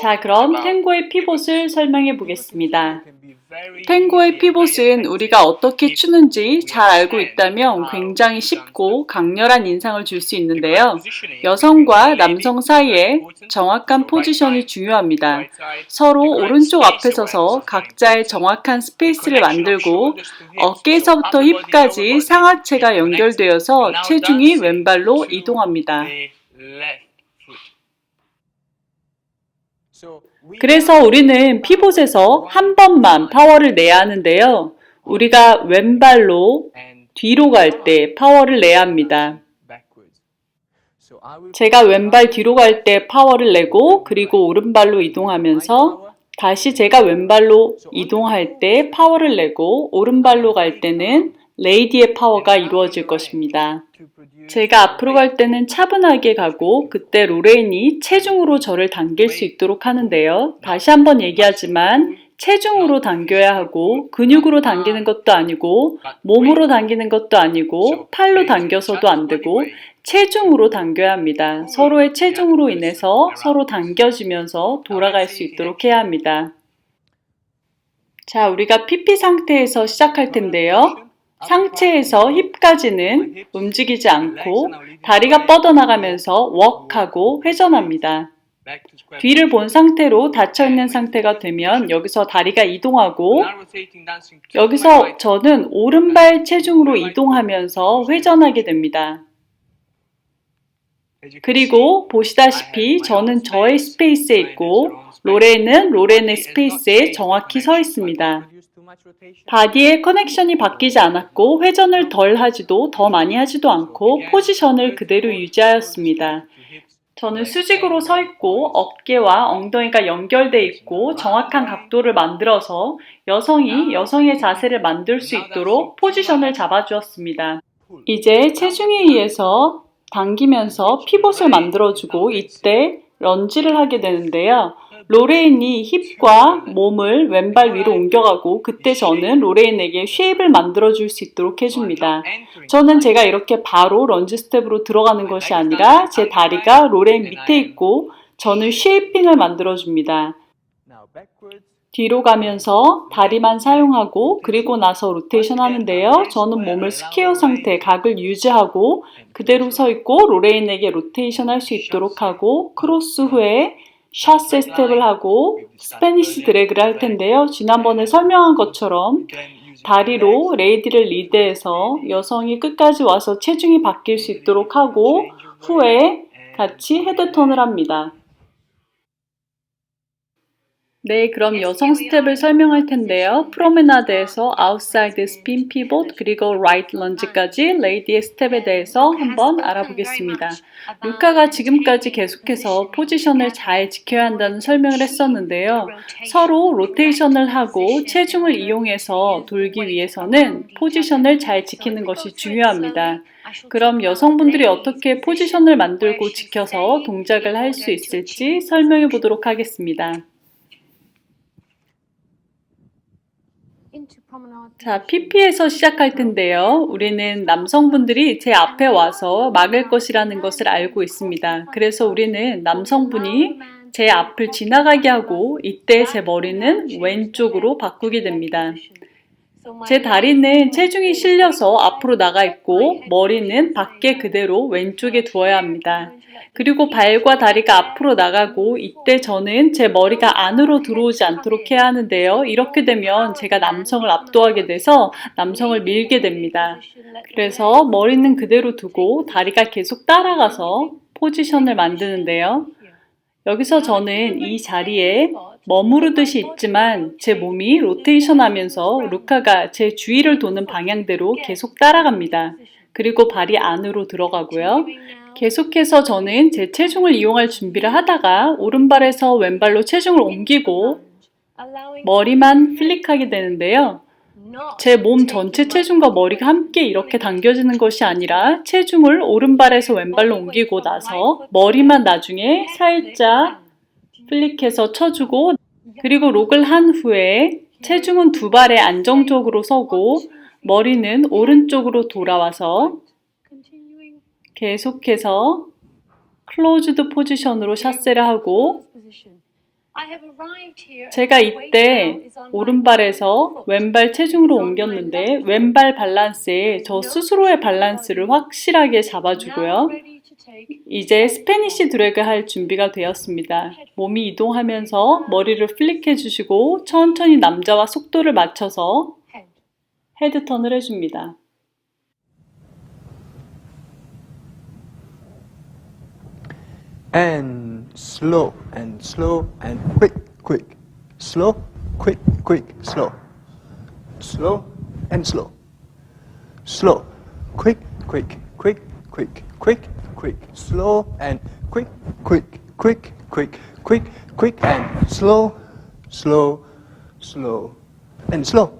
자, 그럼 탱고의 피봇을 설명해 보겠습니다. 탱고의 피봇은 우리가 어떻게 추는지 잘 알고 있다면 굉장히 쉽고 강렬한 인상을 줄 수 있는데요. 여성과 남성 사이에 정확한 포지션이 중요합니다. 서로 오른쪽 앞에 서서 각자의 정확한 스페이스를 만들고 어깨에서부터 힙까지 상하체가 연결되어서 체중이 왼발로 이동합니다. 그래서 우리는 피봇에서 한 번만 파워를 내야 하는데요. 우리가 왼발로 뒤로 갈 때 파워를 내야 합니다. 제가 왼발 뒤로 갈 때 파워를 내고 그리고 오른발로 이동하면서 다시 제가 왼발로 이동할 때 파워를 내고 오른발로 갈 때는 레이디의 파워가 이루어질 것입니다. 제가 앞으로 갈 때는 차분하게 가고 그때 로레인이 체중으로 저를 당길 수 있도록 하는데요. 다시 한번 얘기하지만 체중으로 당겨야 하고 근육으로 당기는 것도 아니고 몸으로 당기는 것도 아니고 팔로 당겨서도 안 되고 체중으로 당겨야 합니다. 서로의 체중으로 인해서 서로 당겨지면서 돌아갈 수 있도록 해야 합니다. 자, 우리가 PP 상태에서 시작할 텐데요. 상체에서 힙까지는 움직이지 않고 다리가 뻗어나가면서 웍하고 회전합니다. 뒤를 본 상태로 닫혀있는 상태가 되면 여기서 다리가 이동하고 여기서 저는 오른발 체중으로 이동하면서 회전하게 됩니다. 그리고 보시다시피 저는 저의 스페이스에 있고 로렌은 로렌의 스페이스에 정확히 서 있습니다. 바디의 커넥션이 바뀌지 않았고 회전을 덜 하지도 더 많이 하지도 않고 포지션을 그대로 유지하였습니다. 저는 수직으로 서 있고 어깨와 엉덩이가 연결돼 있고 정확한 각도를 만들어서 여성이 여성의 자세를 만들 수 있도록 포지션을 잡아주었습니다. 이제 체중에 의해서 당기면서 피봇을 만들어주고 이때 런지를 하게 되는데요. 로레인이 힙과 몸을 왼발 위로 옮겨가고 그때 저는 로레인에게 쉐입을 만들어줄 수 있도록 해줍니다. 저는 제가 이렇게 바로 런지 스텝으로 들어가는 것이 아니라 제 다리가 로레인 밑에 있고 저는 쉐이핑을 만들어줍니다. 뒤로 가면서 다리만 사용하고 그리고 나서 로테이션 하는데요. 저는 몸을 스퀘어 상태, 각을 유지하고 그대로 서 있고 로레인에게 로테이션 할 수 있도록 하고 크로스 후에 샷세 스텝을 하고 스페니시 드래그를 할 텐데요. 지난번에 설명한 것처럼 다리로 레이디를 리드해서 여성이 끝까지 와서 체중이 바뀔 수 있도록 하고 후에 같이 헤드턴을 합니다. 네, 그럼 여성 스텝을 설명할 텐데요. 프로메나드에서 아웃사이드 스핀 피봇 그리고 라이트 런지까지 레이디의 스텝에 대해서 한번 알아보겠습니다. 루카가 지금까지 계속해서 포지션을 잘 지켜야 한다는 설명을 했었는데요. 서로 로테이션을 하고 체중을 이용해서 돌기 위해서는 포지션을 잘 지키는 것이 중요합니다. 그럼 여성분들이 어떻게 포지션을 만들고 지켜서 동작을 할 수 있을지 설명해 보도록 하겠습니다. 자, PP에서 시작할 텐데요. 우리는 남성분들이 제 앞에 와서 막을 것이라는 것을 알고 있습니다. 그래서 우리는 남성분이 제 앞을 지나가게 하고 이때 제 머리는 왼쪽으로 바꾸게 됩니다. 제 다리는 체중이 실려서 앞으로 나가 있고 머리는 밖에 그대로 왼쪽에 두어야 합니다. 그리고 발과 다리가 앞으로 나가고 이때 저는 제 머리가 안으로 들어오지 않도록 해야 하는데요. 이렇게 되면 제가 남성을 압도하게 돼서 남성을 밀게 됩니다. 그래서 머리는 그대로 두고 다리가 계속 따라가서 포지션을 만드는데요. 여기서 저는 이 자리에 머무르듯이 있지만 제 몸이 로테이션 하면서 루카가 제 주위를 도는 방향대로 계속 따라갑니다. 그리고 발이 안으로 들어가고요. 계속해서 저는 제 체중을 이용할 준비를 하다가 오른발에서 왼발로 체중을 옮기고 머리만 플릭하게 되는데요. 제 몸 전체 체중과 머리가 함께 이렇게 당겨지는 것이 아니라 체중을 오른발에서 왼발로 옮기고 나서 머리만 나중에 살짝 플릭해서 쳐주고 그리고 록을 한 후에 체중은 두 발에 안정적으로 서고 머리는 오른쪽으로 돌아와서 계속해서 클로즈드 포지션으로 샷세를 하고 제가 이때 오른발에서 왼발 체중으로 옮겼는데 왼발 밸런스에 저 스스로의 밸런스를 확실하게 잡아주고요. 이제 스페니쉬 드래그 할 준비가 되었습니다. 몸이 이동하면서 머리를 플릭해 주시고 천천히 남자와 속도를 맞춰서 헤드 턴을 해줍니다. and slow and slow and quick quick. Slow quick quick slow. Slow and slow. Slow quick quick quick quick quick quick. Slow and quick quick quick quick quick quick and slow slow slow and slow